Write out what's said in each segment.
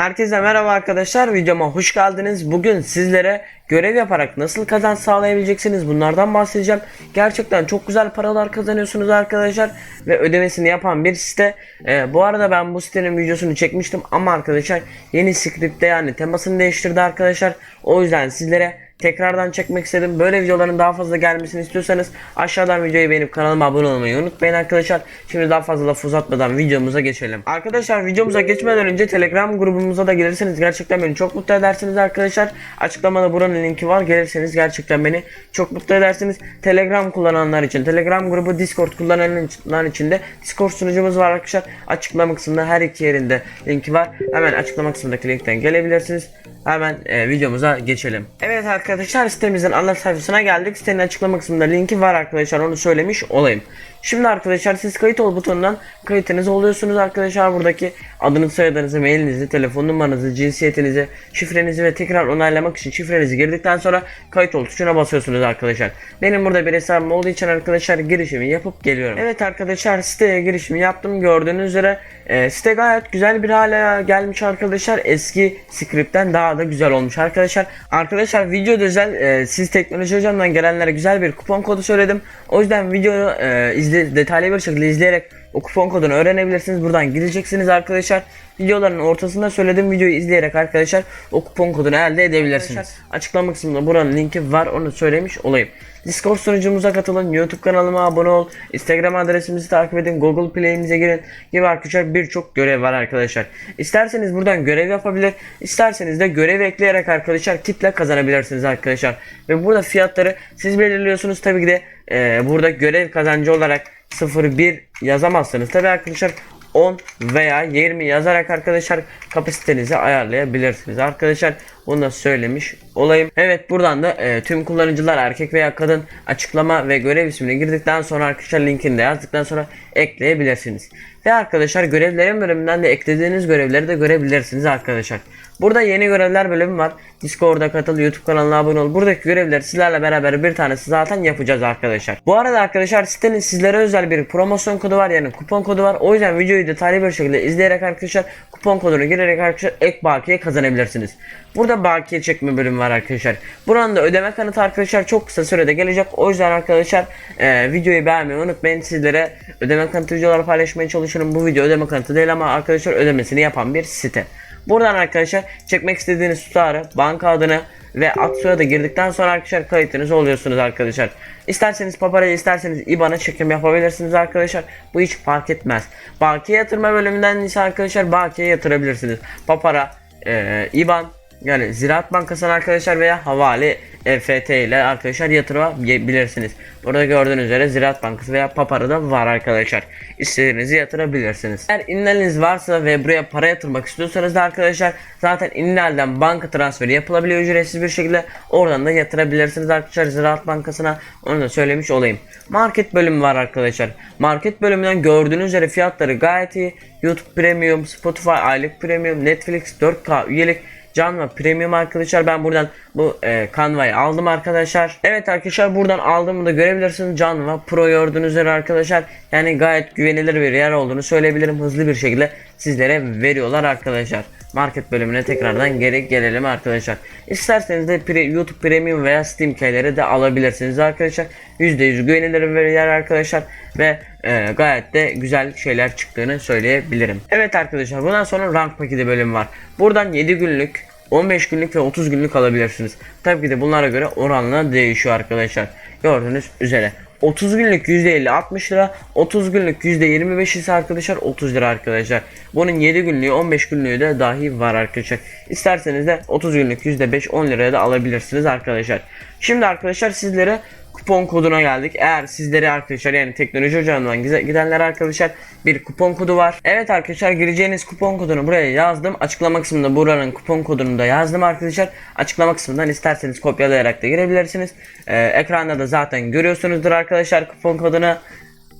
Herkese merhaba arkadaşlar videoma hoş geldiniz. Bugün sizlere görev yaparak nasıl kazanç sağlayabileceksiniz bunlardan bahsedeceğim. Gerçekten çok güzel paralar kazanıyorsunuz arkadaşlar ve ödemesini yapan bir site. Ee, bu arada ben bu sitenin videosunu çekmiştim ama arkadaşlar yeni script'te yani temasını değiştirdi arkadaşlar. O yüzden sizlere tekrardan çekmek istedim. Böyle videoların daha fazla gelmesini istiyorsanız aşağıdan videoyu beğenip kanalıma abone olmayı unutmayın arkadaşlar. Şimdi daha fazla laf uzatmadan videomuza geçelim. Arkadaşlar videomuza geçmeden önce Telegram grubumuza da gelirseniz gerçekten beni çok mutlu edersiniz arkadaşlar. Açıklamada buranın linki var. Gelirseniz gerçekten beni çok mutlu edersiniz. Telegram kullananlar için, Telegram grubu Discord kullananlar için de Discord sunucumuz var arkadaşlar. Açıklama kısmında her iki yerinde linki var. Hemen açıklama kısmındaki linkten gelebilirsiniz. Hemen e, videomuza geçelim. Evet arkadaşlar sitemizin ana sayfasına geldik. Sitenin açıklama kısmında linki var arkadaşlar onu söylemiş olayım. Şimdi arkadaşlar siz kayıt ol butonundan kayıtınızı oluyorsunuz arkadaşlar. Buradaki adınızı, soyadınızı, mailinizi, telefon numaranızı, cinsiyetinizi, şifrenizi ve tekrar onaylamak için şifrenizi girdikten sonra kayıt ol tuşuna basıyorsunuz arkadaşlar. Benim burada bir hesabım olduğu için arkadaşlar girişimi yapıp geliyorum. Evet arkadaşlar siteye girişimi yaptım. Gördüğünüz üzere e, site gayet güzel bir hale gelmiş arkadaşlar. Eski script'ten daha da güzel olmuş arkadaşlar. Arkadaşlar video özel e, siz teknoloji hocamdan gelenlere güzel bir kupon kodu söyledim. O yüzden videoyu e, izle, detaylı bir şekilde izleyerek o kupon kodunu öğrenebilirsiniz. Buradan gireceksiniz arkadaşlar. Videoların ortasında söylediğim videoyu izleyerek arkadaşlar o kupon kodunu elde edebilirsiniz. Açıklama kısmında buranın linki var onu söylemiş olayım. Discord sunucumuza katılın, YouTube kanalıma abone ol, Instagram adresimizi takip edin, Google Play'imize girin gibi arkadaşlar birçok görev var arkadaşlar. İsterseniz buradan görev yapabilir, isterseniz de görev ekleyerek arkadaşlar kitle kazanabilirsiniz arkadaşlar. Ve burada fiyatları siz belirliyorsunuz tabii ki de e, burada görev kazancı olarak 01 yazamazsınız. Tabii arkadaşlar 10 veya 20 yazarak arkadaşlar kapasitenizi ayarlayabilirsiniz. Arkadaşlar bunu da söylemiş olayım. Evet buradan da e, tüm kullanıcılar erkek veya kadın açıklama ve görev ismini girdikten sonra arkadaşlar linkini de yazdıktan sonra ekleyebilirsiniz. Ve arkadaşlar görevlerin bölümünden de eklediğiniz görevleri de görebilirsiniz arkadaşlar. Burada yeni görevler bölümü var. Discord'a katıl, YouTube kanalına abone ol. Buradaki görevleri sizlerle beraber bir tanesi zaten yapacağız arkadaşlar. Bu arada arkadaşlar sitenin sizlere özel bir promosyon kodu var yani kupon kodu var. O yüzden videoyu detaylı bir şekilde izleyerek arkadaşlar kupon kodunu girerek arkadaşlar ek bakiye kazanabilirsiniz. Burada bakiye çekme bölümü var arkadaşlar. Buranın da ödeme kanıtı arkadaşlar çok kısa sürede gelecek. O yüzden arkadaşlar e, videoyu beğenmeyi unutmayın. Sizlere ödeme kanıtı videoları paylaşmaya çalışıyorum. Bu video ödeme kanıtı değil ama arkadaşlar ödemesini yapan bir site. Buradan arkadaşlar çekmek istediğiniz tutarı, banka adını ve aksuya da girdikten sonra arkadaşlar kayıtınız oluyorsunuz arkadaşlar. İsterseniz paparayı isterseniz IBAN'a çekim yapabilirsiniz arkadaşlar. Bu hiç fark etmez. Bakiye yatırma bölümünden ise arkadaşlar bakiye yatırabilirsiniz. Papara, e, IBAN yani Ziraat Bankası'na arkadaşlar veya havale EFT ile arkadaşlar yatırabilirsiniz. Burada gördüğünüz üzere Ziraat Bankası veya Papara da var arkadaşlar. İstediğinizi yatırabilirsiniz. Eğer innaliniz varsa ve buraya para yatırmak istiyorsanız da arkadaşlar zaten innalden banka transferi yapılabiliyor ücretsiz bir şekilde. Oradan da yatırabilirsiniz arkadaşlar Ziraat Bankası'na. Onu da söylemiş olayım. Market bölümü var arkadaşlar. Market bölümünden gördüğünüz üzere fiyatları gayet iyi. YouTube Premium, Spotify aylık Premium, Netflix 4K üyelik Canva Premium arkadaşlar ben buradan bu e, Canva'yı aldım arkadaşlar. Evet arkadaşlar buradan aldığımı da görebilirsiniz. Canva Pro gördüğünüz üzere arkadaşlar. Yani gayet güvenilir bir yer olduğunu söyleyebilirim. Hızlı bir şekilde sizlere veriyorlar arkadaşlar. Market bölümüne tekrardan geri gelelim arkadaşlar. İsterseniz de pre, YouTube Premium veya Steam keyleri de alabilirsiniz arkadaşlar. %100 güvenilir bir yer arkadaşlar. Ve e, gayet de güzel şeyler çıktığını söyleyebilirim. Evet arkadaşlar bundan sonra rank paketi bölümü var. Buradan 7 günlük 15 günlük ve 30 günlük alabilirsiniz. Tabii ki de bunlara göre oranla değişiyor arkadaşlar. Gördüğünüz üzere. 30 günlük %50 60 lira 30 günlük %25 ise arkadaşlar 30 lira arkadaşlar bunun 7 günlüğü 15 günlüğü de dahi var arkadaşlar İsterseniz de 30 günlük %5 10 liraya da alabilirsiniz arkadaşlar şimdi arkadaşlar sizlere kupon koduna geldik. Eğer sizleri arkadaşlar yani teknoloji ocağından gidenler arkadaşlar bir kupon kodu var. Evet arkadaşlar gireceğiniz kupon kodunu buraya yazdım. Açıklama kısmında buranın kupon kodunu da yazdım arkadaşlar. Açıklama kısmından isterseniz kopyalayarak da girebilirsiniz. Ee, ekranda da zaten görüyorsunuzdur arkadaşlar kupon kodunu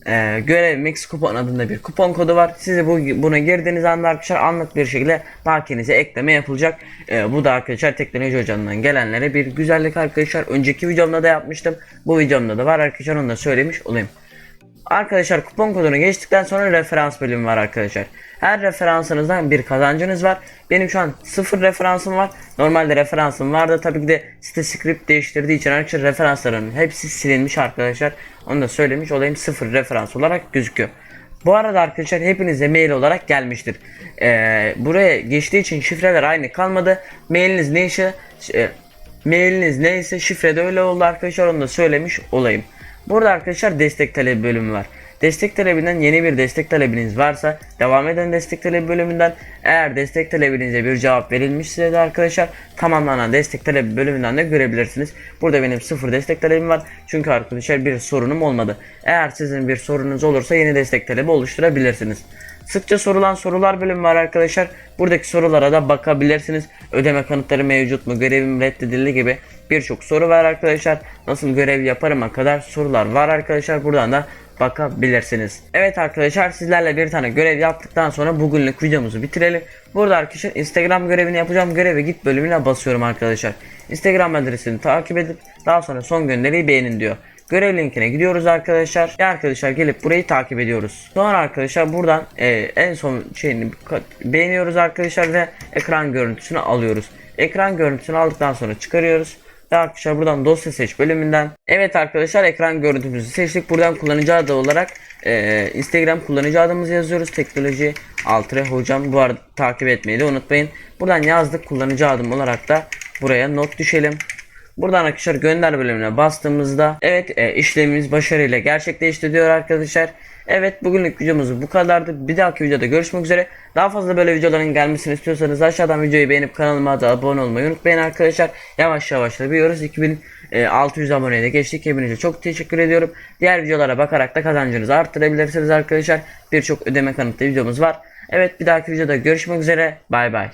e, görev mix kupon adında bir kupon kodu var. Size bu buna girdiğiniz anda arkadaşlar anlık bir şekilde bakiyenize ekleme yapılacak. E, bu da arkadaşlar teknoloji hocanından gelenlere bir güzellik arkadaşlar. Önceki videomda da yapmıştım. Bu videomda da var arkadaşlar onu da söylemiş olayım. Arkadaşlar kupon kodunu geçtikten sonra referans bölümü var arkadaşlar. Her referansınızdan bir kazancınız var. Benim şu an sıfır referansım var. Normalde referansım vardı. Tabii ki de site script değiştirdiği için arkadaşlar referansların hepsi silinmiş arkadaşlar. Onu da söylemiş olayım sıfır referans olarak gözüküyor. Bu arada arkadaşlar hepinize mail olarak gelmiştir. Ee, buraya geçtiği için şifreler aynı kalmadı. Mailiniz neyse e, mailiniz neyse şifre de öyle oldu arkadaşlar onu da söylemiş olayım. Burada arkadaşlar destek talebi bölümü var. Destek talebinden yeni bir destek talebiniz varsa devam eden destek talebi bölümünden eğer destek talebinize bir cevap verilmişse de arkadaşlar tamamlanan destek talebi bölümünden de görebilirsiniz. Burada benim sıfır destek talebim var. Çünkü arkadaşlar bir sorunum olmadı. Eğer sizin bir sorunuz olursa yeni destek talebi oluşturabilirsiniz. Sıkça sorulan sorular bölümü var arkadaşlar. Buradaki sorulara da bakabilirsiniz. Ödeme kanıtları mevcut mu? Görevim reddedildi gibi birçok soru var arkadaşlar. Nasıl görev yaparıma kadar sorular var arkadaşlar. Buradan da bakabilirsiniz. Evet arkadaşlar sizlerle bir tane görev yaptıktan sonra bugünlük videomuzu bitirelim. Burada arkadaşlar Instagram görevini yapacağım. Göreve git bölümüne basıyorum arkadaşlar. Instagram adresini takip edip daha sonra son gönderiyi beğenin diyor. Görev linkine gidiyoruz arkadaşlar. Ve arkadaşlar gelip burayı takip ediyoruz. Sonra arkadaşlar buradan e, en son şeyini beğeniyoruz arkadaşlar ve ekran görüntüsünü alıyoruz. Ekran görüntüsünü aldıktan sonra çıkarıyoruz. Ve arkadaşlar buradan dosya seç bölümünden. Evet arkadaşlar ekran görüntümüzü seçtik. Buradan kullanıcı adı olarak e, Instagram kullanıcı adımızı yazıyoruz. Teknoloji Altre hocam. Bu arada takip etmeyi de unutmayın. Buradan yazdık kullanıcı adım olarak da buraya not düşelim. Buradan arkadaşlar gönder bölümüne bastığımızda evet e, işlemimiz başarıyla gerçekleşti diyor arkadaşlar. Evet bugünlük videomuz bu kadardı. Bir dahaki videoda görüşmek üzere. Daha fazla böyle videoların gelmesini istiyorsanız aşağıdan videoyu beğenip kanalıma da abone olmayı unutmayın arkadaşlar. Yavaş yavaş da büyüyoruz. 2600 aboneye de geçtik. Hepinize çok teşekkür ediyorum. Diğer videolara bakarak da kazancınızı arttırabilirsiniz arkadaşlar. Birçok ödeme kanıtlı videomuz var. Evet bir dahaki videoda görüşmek üzere. Bay bay.